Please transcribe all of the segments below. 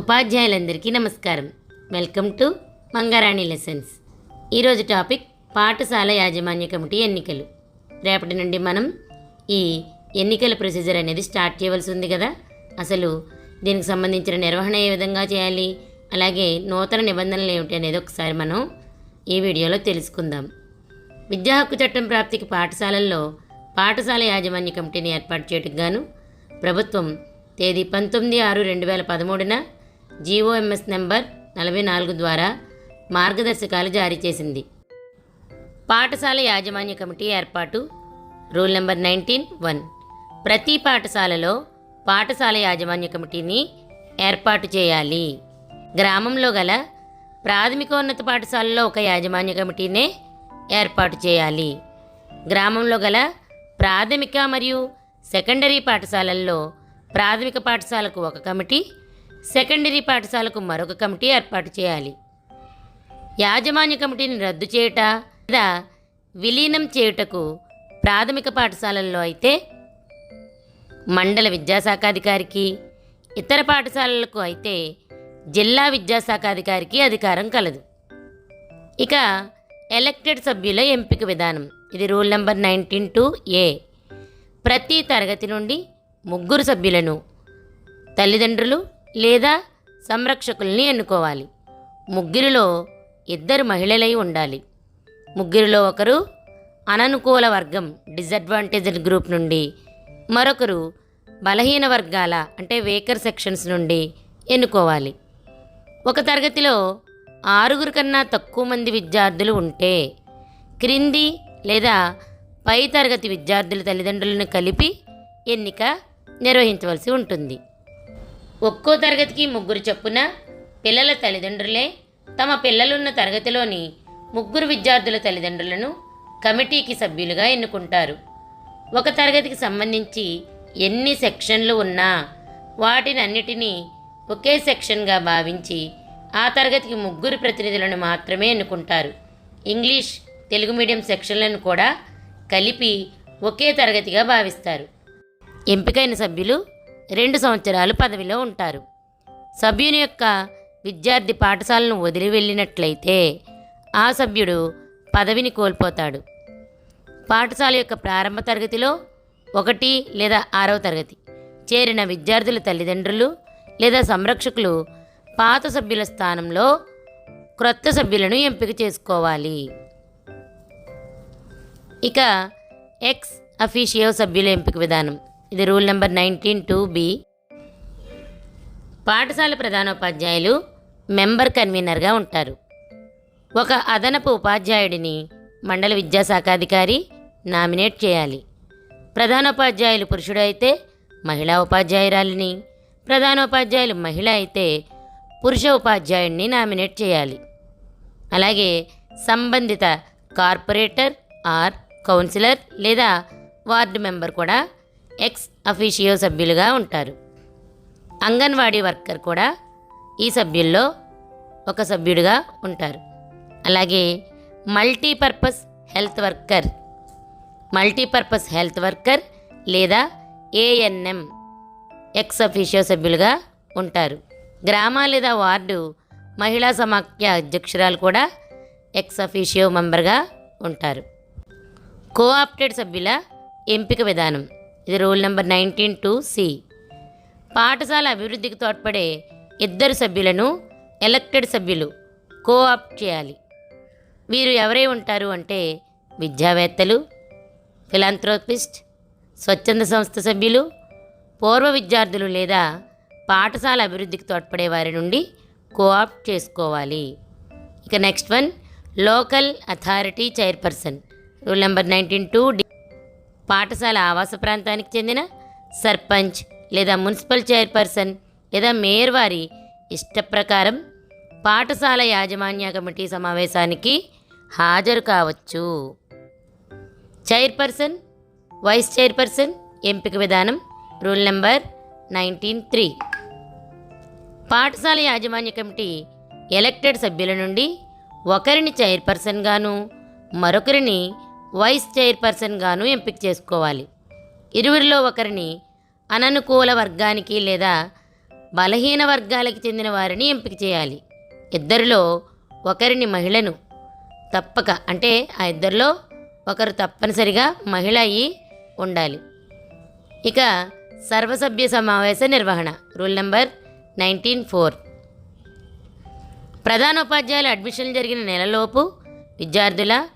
ఉపాధ్యాయులందరికీ నమస్కారం. Welcome to Mangarani lessons. ఈరోజు topic పాఠశాల యాజమాన్య కమిటీ ఎన్నికలు. రేపటి నుండి మనం ఈ ఎన్నికల ప్రొసీజర్ అనేది స్టార్ట్ చేయవలసి ఉంది కదా? అసలు దీనికి సంబంధించిన నిర్వహణ ఏ విధంగా చేయాలి? అలాగే నూతన నిబంధనలు ఏమిటి అనేది ఒకసారి మనం ఈ వీడియోలో తెలుసుకుందాం. విద్యా హక్కు చట్టం ప్రాప్తికి పాఠశాలల్లో పాఠశాల యాజమాన్య కమిటీని ఏర్పాటు చేయడం గాను ప్రభుత్వం తేదీ పంతొమ్మిది ఆరు రెండు వేల పదమూడున జీఓఎంఎస్ నెంబర్ నలభై నాలుగు ద్వారా మార్గదర్శకాలు జారీ చేసింది. పాఠశాల యాజమాన్య కమిటీ ఏర్పాటు. Rule number nineteen one. ప్రతి పాఠశాలలో పాఠశాల యాజమాన్య కమిటీని ఏర్పాటు చేయాలి. గ్రామంలో గల ప్రాథమికోన్నత పాఠశాలలో ఒక యాజమాన్య కమిటీనే ఏర్పాటు చేయాలి. గ్రామంలో గల ప్రాథమిక మరియు సెకండరీ పాఠశాలల్లో ప్రాథమిక పాఠశాలకు ఒక కమిటీ సెకండరీ పాఠశాలకు మరొక కమిటీ ఏర్పాటు చేయాలి. యాజమాన్య కమిటీని రద్దు చేయుట లేదా విలీనం చేయుటకు ప్రాథమిక పాఠశాలల్లో అయితే మండల విద్యాశాఖాధికారికి ఇతర పాఠశాలలకు అయితే జిల్లా విద్యాశాఖాధికారికి అధికారం కలదు. ఇక ఎలక్టెడ్ సభ్యుల ఎంపిక విధానం. ఇది rule number nineteen two A. ప్రతి తరగతి నుండి ముగ్గురు సభ్యులను తల్లిదండ్రులు లేదా సంరక్షకుల్ని ఎన్నుకోవాలి. ముగ్గురిలో ఇద్దరు మహిళలై ఉండాలి. ముగ్గురిలో ఒకరు అననుకూల వర్గం డిసడ్వాంటేజ్డ్ గ్రూప్ నుండి మరొకరు బలహీన వర్గాల అంటే వేకర్ సెక్షన్స్ నుండి ఎన్నుకోవాలి. ఒక తరగతిలో ఆరుగురు కన్నా తక్కువ మంది విద్యార్థులు ఉంటే క్రింది లేదా పై తరగతి విద్యార్థుల తల్లిదండ్రులను కలిపి ఎన్నిక నిర్వహించవలసి ఉంటుంది. ఒక్కో తరగతికి ముగ్గురు చొప్పున పిల్లల తల్లిదండ్రులే తమ పిల్లలున్న తరగతిలోని ముగ్గురు విద్యార్థుల తల్లిదండ్రులను కమిటీకి సభ్యులుగా ఎన్నుకుంటారు. ఒక తరగతికి సంబంధించి ఎన్ని సెక్షన్లు ఉన్నా వాటిని అన్నిటినీ ఒకే సెక్షన్గా భావించి ఆ తరగతికి ముగ్గురు ప్రతినిధులను మాత్రమే ఎన్నుకుంటారు. ఇంగ్లీష్ తెలుగు మీడియం సెక్షన్లను కూడా కలిపి ఒకే తరగతిగా భావిస్తారు. ఎంపికైన సభ్యులు రెండు సంవత్సరాలు పదవిలో ఉంటారు. సభ్యుని యొక్క విద్యార్థి పాఠశాలను వదిలి వెళ్ళినట్లయితే ఆ సభ్యుడు పదవిని కోల్పోతాడు. పాఠశాల యొక్క ప్రారంభ తరగతిలో ఒకటి లేదా ఆరవ తరగతి చేరిన విద్యార్థుల తల్లిదండ్రులు లేదా సంరక్షకులు పాత సభ్యుల స్థానంలో క్రొత్త సభ్యులను ఎంపిక చేసుకోవాలి. ఇక ఎక్స్ అఫీషియో సభ్యుల ఎంపిక విధానం. ఇది rule number nineteen two B. పాఠశాల ప్రధానోపాధ్యాయులు మెంబర్ కన్వీనర్గా ఉంటారు. ఒక అదనపు ఉపాధ్యాయుడిని మండల విద్యాశాఖాధికారి నామినేట్ చేయాలి. ప్రధానోపాధ్యాయులు పురుషుడు అయితే మహిళా ఉపాధ్యాయురాలిని ప్రధానోపాధ్యాయులు మహిళ అయితే పురుష ఉపాధ్యాయుడిని నామినేట్ చేయాలి. అలాగే సంబంధిత కార్పొరేటర్ ఆర్ కౌన్సిలర్ లేదా వార్డు మెంబర్ కూడా ఎక్స్ అఫీషియో సభ్యులుగా ఉంటారు. అంగన్వాడీ వర్కర్ కూడా ఈ సభ్యుల్లో ఒక సభ్యుడిగా ఉంటారు. అలాగే multipurpose health worker multipurpose health worker లేదా ఏఎన్ఎం ఎక్స్ అఫీషియో సభ్యులుగా ఉంటారు. గ్రామ లేదా వార్డు మహిళా సమాఖ్య అధ్యక్షురాలు కూడా ఎక్స్ అఫీషియో మెంబర్గా ఉంటారు. కోఆప్టెడ్ సభ్యుల ఎంపిక విధానం. ఇది rule number nineteen two C. పాఠశాల అభివృద్ధికి తోడ్పడే ఇద్దరు సభ్యులను ఎలక్టెడ్ సభ్యులు కోఆప్ట్ చేయాలి. వీరు ఎవరై ఉంటారు అంటే విద్యావేత్తలు ఫిలాంథ్రోపిస్ట్ స్వచ్ఛంద సంస్థ సభ్యులు పూర్వ విద్యార్థులు లేదా పాఠశాల అభివృద్ధికి తోడ్పడే వారి నుండి కోఆప్ట్ చేసుకోవాలి. ఇక next one local authority chairperson rule number nineteen two D. పాఠశాల ఆవాస ప్రాంతానికి చెందిన సర్పంచ్ లేదా మున్సిపల్ చైర్పర్సన్ లేదా మేయర్ వారి ఇష్ట ప్రకారం పాఠశాల యాజమాన్య కమిటీ సమావేశానికి హాజరు కావచ్చు. చైర్పర్సన్ వైస్ చైర్పర్సన్ ఎంపిక విధానం రూల్ నెంబర్ నైన్టీన్ త్రీ. పాఠశాల యాజమాన్య కమిటీ ఎలక్టెడ్ సభ్యుల నుండి ఒకరిని చైర్పర్సన్గాను మరొకరిని వైస్ చైర్పర్సన్గాను ఎంపిక చేసుకోవాలి. ఇరువురిలో ఒకరిని అననుకూల వర్గానికి లేదా బలహీన వర్గాలకు చెందిన వారిని ఎంపిక చేయాలి. ఇద్దరిలో ఒకరిని మహిళను తప్పక అంటే ఆ ఇద్దరిలో ఒకరు తప్పనిసరిగా మహిళ అయి ఉండాలి. ఇక సర్వసభ్య సమావేశ నిర్వహణ రూల్ నెంబర్ నైన్టీన్ ఫోర్. ప్రధానోపాధ్యాయుల అడ్మిషన్ జరిగిన నెలలోపు విద్యార్థుల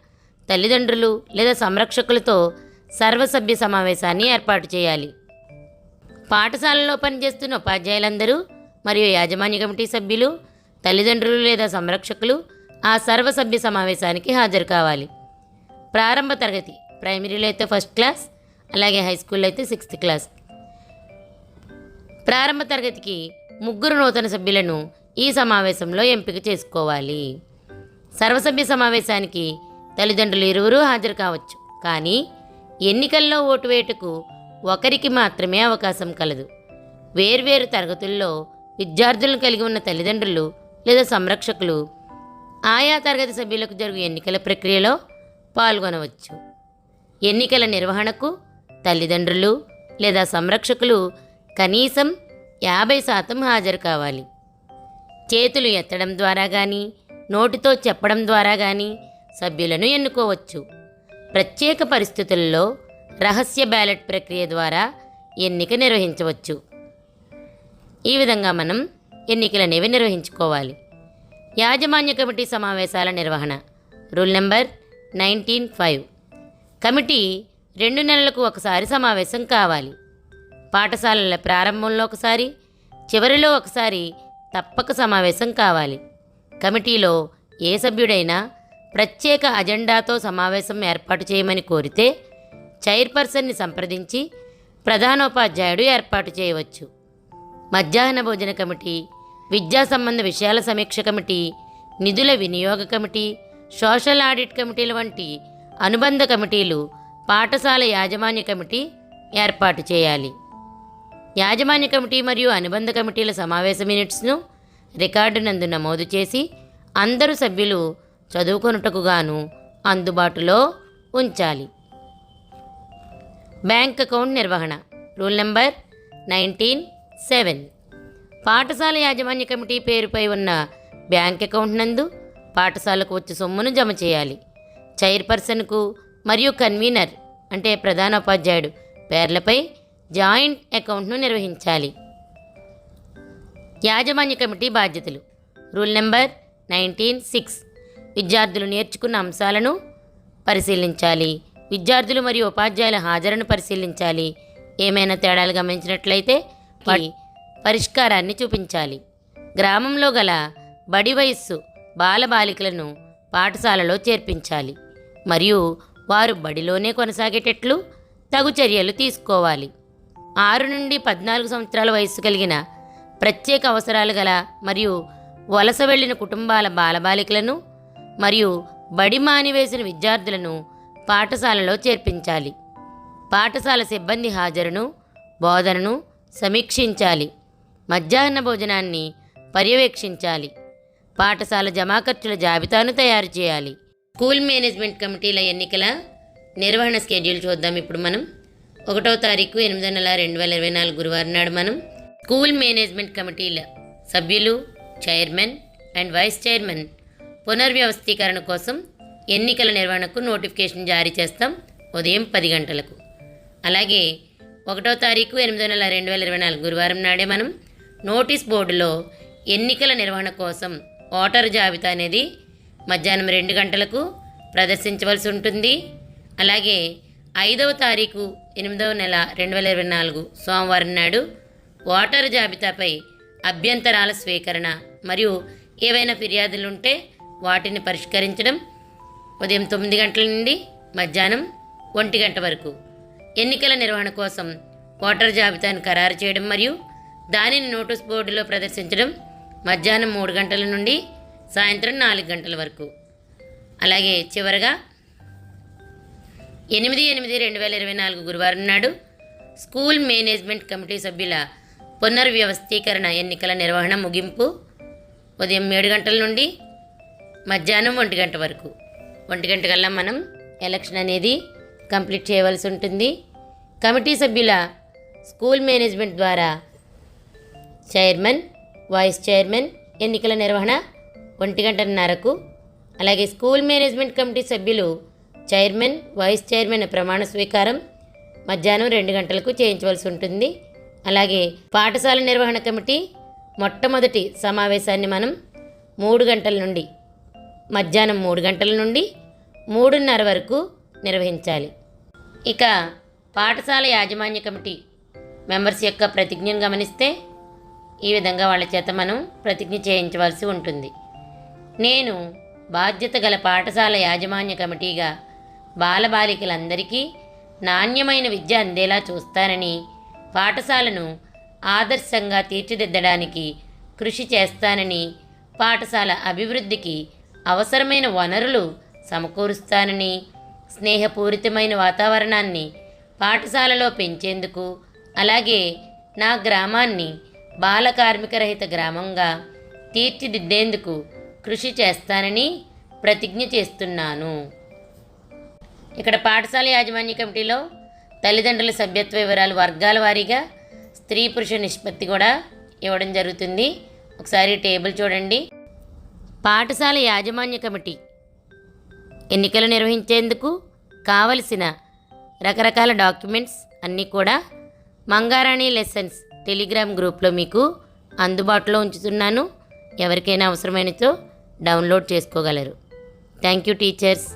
తల్లిదండ్రులు లేదా సంరక్షకులతో సర్వసభ్య సమావేశాన్ని ఏర్పాటు చేయాలి. పాఠశాలలో పనిచేస్తున్న ఉపాధ్యాయులందరూ మరియు యాజమాన్య కమిటీ సభ్యులు తల్లిదండ్రులు లేదా సంరక్షకులు ఆ సర్వసభ్య సమావేశానికి హాజరు కావాలి. ప్రారంభ తరగతి ప్రైమరీలో అయితే ఫస్ట్ క్లాస్ అలాగే హై స్కూల్లో అయితే సిక్స్త్ క్లాస్. ప్రారంభ తరగతికి ముగ్గురు నూతన సభ్యులను ఈ సమావేశంలో ఎంపిక చేసుకోవాలి. సర్వసభ్య సమావేశానికి తల్లిదండ్రులు ఇరువురూ హాజరు కావచ్చు. కానీ ఎన్నికల్లో ఓటు వేటుకు ఒకరికి మాత్రమే అవకాశం కలదు. వేర్వేరు తరగతుల్లో విద్యార్థులను కలిగి ఉన్న తల్లిదండ్రులు లేదా సంరక్షకులు ఆయా తరగతి సభ్యులకు జరుగు ఎన్నికల ప్రక్రియలో పాల్గొనవచ్చు. ఎన్నికల నిర్వహణకు తల్లిదండ్రులు లేదా సంరక్షకులు కనీసం యాభై శాతం హాజరు కావాలి. చేతులు ఎత్తడం ద్వారా కానీ నోటితో చెప్పడం ద్వారా కానీ సభ్యులను ఎన్నుకోవచ్చు. ప్రత్యేక పరిస్థితుల్లో రహస్య బ్యాలెట్ ప్రక్రియ ద్వారా ఎన్నిక నిర్వహించవచ్చు. ఈ విధంగా మనం ఎన్నికలనేవి నిర్వహించుకోవాలి. యాజమాన్య కమిటీ సమావేశాల నిర్వహణ rule number nineteen five. Committee రెండు నెలలకు ఒకసారి సమావేశం కావాలి. పాఠశాలల ప్రారంభంలో ఒకసారి చివరిలో ఒకసారి తప్పక సమావేశం కావాలి. కమిటీలో ఏ సభ్యుడైనా ప్రత్యేక అజెండాతో సమావేశం ఏర్పాటు చేయమని కోరితే చైర్పర్సన్ని సంప్రదించి ప్రధానోపాధ్యాయుడు ఏర్పాటు చేయవచ్చు. మధ్యాహ్న భోజన కమిటీ విద్యా సంబంధ విషయాల సమీక్ష కమిటీ నిధుల వినియోగ కమిటీ సోషల్ ఆడిట్ కమిటీల వంటి అనుబంధ కమిటీలు పాఠశాల యాజమాన్య కమిటీ ఏర్పాటు చేయాలి. యాజమాన్య కమిటీ మరియు అనుబంధ కమిటీల సమావేశ మినిట్స్ను రికార్డు నందు నమోదు చేసి అందరు సభ్యులు చదువుకొనుటకుగాను అందుబాటులో ఉంచాలి. బ్యాంక్ అకౌంట్ నిర్వహణ. Rule number nineteen seven. పాఠశాల యాజమాన్య కమిటీ పేరుపై ఉన్న బ్యాంక్ అకౌంట్ నందు పాఠశాలకు వచ్చే సొమ్మును జమ చేయాలి. చైర్పర్సన్కు మరియు కన్వీనర్ అంటే ప్రధానోపాధ్యాయుడు పేర్లపై జాయింట్ అకౌంట్ను నిర్వహించాలి. యాజమాన్య కమిటీ బాధ్యతలు. Rule number nineteen six. విద్యార్థులు నేర్చుకున్న అంశాలను పరిశీలించాలి. విద్యార్థులు మరియు ఉపాధ్యాయుల హాజరును పరిశీలించాలి. ఏమైనా తేడాలు గమనించినట్లయితే వాటి పరిష్కారాన్ని చూపించాలి. గ్రామంలో గల బడి వయస్సు బాలబాలికలను పాఠశాలలో చేర్పించాలి. మరియు వారు బడిలోనే కొనసాగేటట్లు తగు చర్యలు తీసుకోవాలి. ఆరు నుండి పద్నాలుగు సంవత్సరాల వయస్సు కలిగిన ప్రత్యేక అవసరాలు గల మరియు వలస వెళ్ళిన కుటుంబాల బాలబాలికలను మరియు బడి మానివేసిన విద్యార్థులను పాఠశాలలో చేర్పించాలి. పాఠశాల సిబ్బంది హాజరును బోధనను సమీక్షించాలి. మధ్యాహ్న భోజనాన్ని పర్యవేక్షించాలి. పాఠశాల జమా ఖర్చుల జాబితాను తయారు చేయాలి. స్కూల్ మేనేజ్మెంట్ కమిటీల ఎన్నికల నిర్వహణ స్కెడ్యూల్ చూద్దాం ఇప్పుడు మనం. ఒకటో తారీఖు ఎనిమిది నెల రెండు వేల ఇరవై నాలుగు గురువారం నాడు మనం. స్కూల్ మేనేజ్మెంట్ కమిటీల సభ్యులు చైర్మన్ అండ్ వైస్ చైర్మన్ పునర్వ్యవస్థీకరణ కోసం ఎన్నికల నిర్వహణకు నోటిఫికేషన్ జారీ చేస్తాం ఉదయం పది గంటలకు. అలాగే ఒకటో తారీఖు ఎనిమిదో నెల రెండు వేల ఇరవై నాలుగు గురువారం నాడే మనం నోటీస్ బోర్డులో ఎన్నికల నిర్వహణ కోసం ఓటర్ జాబితా అనేది మధ్యాహ్నం రెండు గంటలకు ప్రదర్శించవలసి ఉంటుంది. అలాగే ఐదవ తారీఖు ఎనిమిదవ నెల రెండు వేల ఇరవై నాలుగు సోమవారం నాడు ఓటర్ జాబితాపై అభ్యంతరాల స్వీకరణ మరియు ఏవైనా ఫిర్యాదులు ఉంటే వాటిని పరిష్కరించడం ఉదయం తొమ్మిది గంటల నుండి మధ్యాహ్నం ఒంటి గంట వరకు. ఎన్నికల నిర్వహణ కోసం ఓటర్ జాబితాను ఖరారు చేయడం మరియు దానిని నోటీస్ బోర్డులో ప్రదర్శించడం మధ్యాహ్నం మూడు గంటల నుండి సాయంత్రం నాలుగు గంటల వరకు. అలాగే చివరగా ఎనిమిది ఎనిమిది రెండు వేల ఇరవై నాలుగు గురువారం నాడు స్కూల్ మేనేజ్మెంట్ కమిటీ సభ్యుల పునర్వ్యవస్థీకరణ ఎన్నికల నిర్వహణ ముగింపు ఉదయం ఏడు గంటల నుండి మధ్యాహ్నం ఒంటి గంట వరకు. ఒంటి గంట కల్లా మనం ఎలక్షన్ అనేది కంప్లీట్ చేయవలసి ఉంటుంది. కమిటీ సభ్యుల స్కూల్ మేనేజ్మెంట్ ద్వారా చైర్మన్ వైస్ చైర్మన్ ఎన్నికల నిర్వహణ ఒంటి గంటన్నరకు. అలాగే స్కూల్ మేనేజ్మెంట్ కమిటీ సభ్యులు చైర్మన్ వైస్ చైర్మన్ ప్రమాణ స్వీకారం మధ్యాహ్నం రెండు గంటలకు చేయించవలసి ఉంటుంది. అలాగే పాఠశాల నిర్వహణ కమిటీ మొట్టమొదటి సమావేశాన్ని మనం మూడు గంటల నుండి మధ్యాహ్నం మూడు గంటల నుండి మూడున్నర వరకు నిర్వహించాలి. ఇక పాఠశాల యాజమాన్య కమిటీ మెంబర్స్ యొక్క ప్రతిజ్ఞను గమనిస్తే ఈ విధంగా వాళ్ళ చేత మనం ప్రతిజ్ఞ చేయించవలసి ఉంటుంది. నేను బాధ్యత గల పాఠశాల యాజమాన్య కమిటీగా బాలబాలికలందరికీ నాణ్యమైన విద్య అందేలా చూస్తానని పాఠశాలను ఆదర్శంగా తీర్చిదిద్దడానికి కృషి చేస్తానని పాఠశాల అభివృద్ధికి అవసరమైన వనరులు సమకూరుస్తానని స్నేహపూరితమైన వాతావరణాన్ని పాఠశాలలో పెంచేందుకు అలాగే నా గ్రామాన్ని బాల కార్మికరహిత గ్రామంగా తీర్చిదిద్దేందుకు కృషి చేస్తానని ప్రతిజ్ఞ చేస్తున్నాను. ఇక్కడ పాఠశాల యాజమాన్య కమిటీలో తల్లిదండ్రుల సభ్యత్వ వివరాలు వర్గాల వారీగా స్త్రీ పురుష నిష్పత్తి కూడా ఇవ్వడం జరుగుతుంది. ఒకసారి టేబుల్ చూడండి. పాఠశాల యాజమాన్య కమిటీ. ఎన్నికలు నిర్వహించేందుకు కావలసిన రకరకాల డాక్యుమెంట్స్ అన్నీ కూడా మంగారాణి లెసన్స్ టెలిగ్రామ్ గ్రూప్లో మీకు అందుబాటులో ఉంచుతున్నాను. ఎవరికైనా అవసరమైనతో డౌన్లోడ్ చేసుకోగలరు. Thank you teachers.